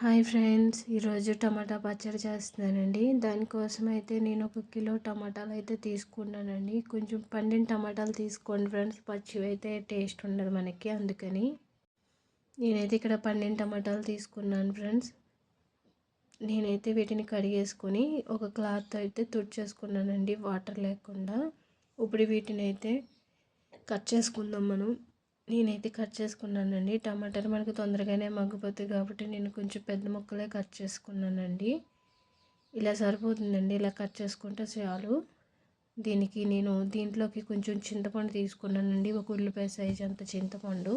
Hi friends ఈరోజు టమాటా పచ్చడి చేస్తున్నానండి. దానికోసం అయితే నేను ఒక కిలో టమాటాలు అయితే తీసుకున్నానండి. కొంచెం పండిన టమాటాలు తీసుకోండి ఫ్రెండ్స్ పచ్చివి అయితే టేస్ట్ ఉండదు మనకి అందుకని. నేనైతే ఇక్కడ పండిన టమాటాలు తీసుకున్నాను ఫ్రెండ్స్. నేనైతే వీటిని కడిగేసుకొని ఒక క్లాత్ అయితే తుడిచేసుకున్నానండి వాటర్ లేకుండా. ఇప్పుడు వీటిని అయితే కట్ చేసుకుందాం మనం. నేనైతే కట్ చేసుకున్నానండి. టమాటాలు మనకు తొందరగానే మగ్గిపోతాయి కాబట్టి నేను కొంచెం పెద్ద ముక్కలే కట్ చేసుకున్నానండి. ఇలా సరిపోతుందండి. ఇలా కట్ చేసుకుంటే చాలు. దీనికి నేను దీంట్లోకి కొంచెం చింతపండు తీసుకున్నానండి. ఒక ఉల్లిపాయ సైజ్ అంత చింతపండు.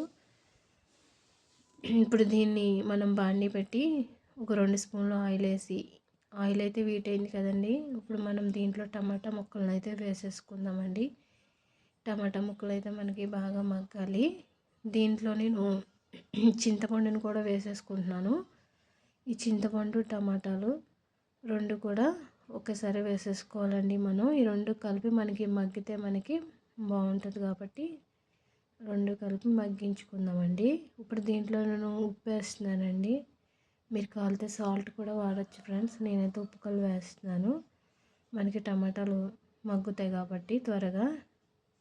ఇప్పుడు దీన్ని మనం బాండి పెట్టి ఒక రెండు స్పూన్లు ఆయిల్ వేసి ఆయిల్ అయితే వీటైంది కదండి. ఇప్పుడు మనం దీంట్లో టమాటా ముక్కలను అయితే వేసేసుకుందామండి. టమాటా ముక్కలు అయితే మనకి బాగా మగ్గాలి. దీంట్లో నేను చింతపండుని కూడా వేసేసుకుంటున్నాను. ఈ చింతపండు టమాటాలు రెండు కూడా ఒకేసారి వేసేసుకోవాలండి మనం. ఈ రెండు కలిపి మనకి మగ్గితే మనకి బాగుంటుంది కాబట్టి రెండు కలిపి మగ్గించుకుందామండి. ఇప్పుడు దీంట్లో నేను ఉప్పు వేస్తున్నానండి. మీరు కాలితే సాల్ట్ కూడా వాడచ్చు ఫ్రెండ్స్. నేనైతే ఉప్పు కలు వేస్తున్నాను. మనకి టమాటాలు మగ్గుతాయి కాబట్టి త్వరగా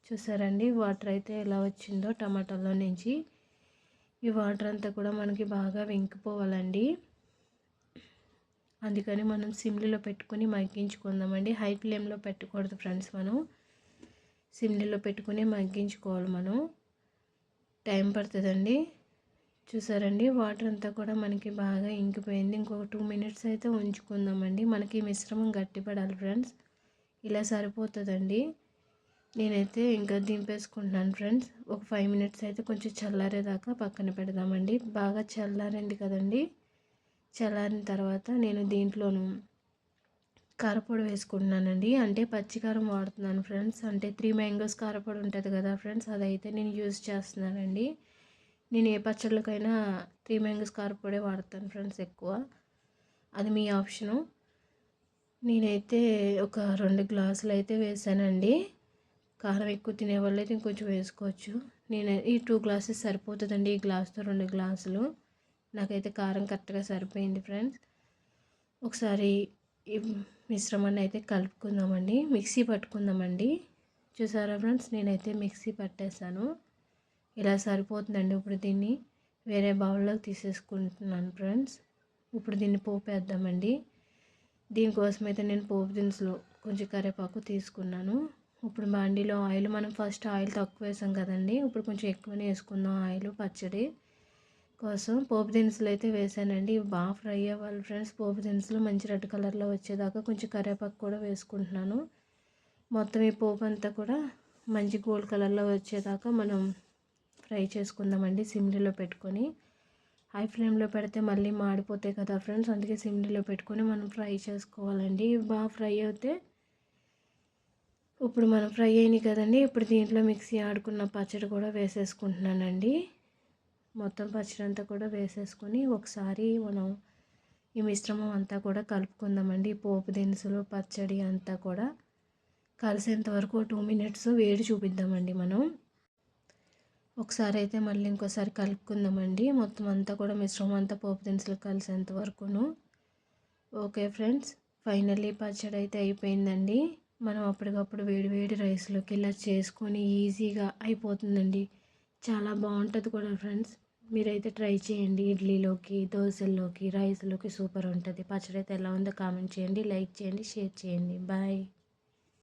చూసారండి వాటర్ అయితే ఎలా వచ్చిందో టమాటాలో నుంచి. ఈ వాటర్ అంతా కూడా మనకి బాగా వెంకిపోవాలండి. అందుకని మనం సిమ్లీలో పెట్టుకుని మగ్గించుకుందామండి. హై ఫ్లేమ్లో పెట్టకూడదు ఫ్రెండ్స్ మనం. సిమ్లీలో పెట్టుకుని మగ్గించుకోవాలి మనం. టైం పడుతుందండి. చూసారండి వాటర్ అంతా కూడా మనకి బాగా ఇంకిపోయింది. ఇంకొక టూ మినిట్స్ అయితే ఉంచుకుందామండి. మనకి మిశ్రమం గట్టిపడాలి ఫ్రెండ్స్. ఇలా సరిపోతుందండి. నేనైతే ఇంకా దింపేసుకుంటున్నాను ఫ్రెండ్స్. ఒక ఫైవ్ మినిట్స్ అయితే కొంచెం చల్లారేదాకా పక్కన పెడదామండి. బాగా చల్లారింది కదండి. చల్లారిన తర్వాత నేను దీంట్లోను కారపొడి వేసుకుంటున్నానండి. అంటే పచ్చికారం వాడుతున్నాను ఫ్రెండ్స్. అంటే త్రీ మ్యాంగోస్ కారపొడి ఉంటుంది కదా ఫ్రెండ్స్ అదైతే నేను యూజ్ చేస్తున్నానండి. నేను ఏ పచ్చళ్ళకైనా త్రీ మ్యాంగోస్ కారపొడే వాడతాను ఫ్రెండ్స్ ఎక్కువ. అది మీ ఆప్షను. నేనైతే ఒక రెండు గ్లాసులు అయితే వేసానండి. కారం ఎక్కువ తినేవాళ్ళు అయితే ఇంకొంచెం వేసుకోవచ్చు. నేను ఈ టూ గ్లాసెస్ సరిపోతుందండి ఈ గ్లాస్తో రెండు గ్లాసులు నాకైతే కారం కరెక్ట్గా సరిపోయింది ఫ్రెండ్స్ ఒకసారి ఈ మిశ్రమాన్ని అయితే కలుపుకుందామండి. మిక్సీ పట్టుకుందామండి. చూసారా ఫ్రెండ్స్ నేనైతే మిక్సీ పట్టేశాను. ఇలా సరిపోతుందండి ఇప్పుడు దీన్ని. వేరే బౌల్లోకి తీసేసుకుంటున్నాను ఫ్రెండ్స్ ఇప్పుడు దీన్ని పోపు వేద్దామండి దీనికోసం అయితే నేను పోపు దినుసులు కొంచెం కరివేపాకు తీసుకున్నాను. ఇప్పుడు బాండీలో ఆయిల్ మనం ఫస్ట్ ఆయిల్ తక్కువ వేసాం కదండి. ఇప్పుడు కొంచెం ఎక్కువనే వేసుకుందాం ఆయిల్ పచ్చడి కోసం. పోపు దినుసులు అయితే వేసానండి. ఇవి బాగా ఫ్రై అవ్వాలి ఫ్రెండ్స్. పోపు దినుసులు మంచి రెడ్ కలర్లో వచ్చేదాకా కొంచెం కరివేపాకు కూడా వేసుకుంటున్నాను. మొత్తం ఈ పోపు అంతా కూడా మంచి గోల్డ్ కలర్లో వచ్చేదాకా మనం ఫ్రై చేసుకుందామండి సిమ్లీలో పెట్టుకొని. హై ఫ్లేమ్లో పెడితే మళ్ళీ మాడిపోతాయి కదా ఫ్రెండ్స్. అందుకే సిమ్లీలో పెట్టుకొని మనం ఫ్రై చేసుకోవాలండి. బాగా ఫ్రై అవుతే ఇప్పుడు మనం ఫ్రై అయినాయి కదండి ఇప్పుడు దీంట్లో మిక్సీ ఆడుకున్న పచ్చడి కూడా వేసేసుకుంటున్నానండి. మొత్తం పచ్చడి అంతా కూడా వేసేసుకొని ఒకసారి మనం ఈ మిశ్రమం అంతా కూడా కలుపుకుందామండి. పోపు దినుసులు పచ్చడి అంతా కూడా కలిసేంత వరకు టూ మినిట్స్ వేడి చూపిద్దామండి మనం. ఒకసారి అయితే మళ్ళీ ఇంకోసారి కలుపుకుందామండి. మొత్తం అంతా కూడా మిశ్రమం అంతా పోపు దినుసులు కలిసేంత వరకును. ఓకే ఫ్రెండ్స్ ఫైనల్లీ పచ్చడి అయితే అయిపోయిందండి. మనం అప్పటికప్పుడు వేడి వేడి రైస్లోకి ఇలా చేసుకొని ఈజీగా అయిపోతుందండి. చాలా బాగుంటుంది కూడా ఫ్రెండ్స్. మీరైతే ట్రై చేయండి. ఇడ్లీలోకి దోశల్లోకి రైస్లోకి సూపర్ ఉంటుంది. పచ్చడి అయితే ఎలా ఉందో కామెంట్ చేయండి లైక్ చేయండి షేర్ చేయండి. బాయ్.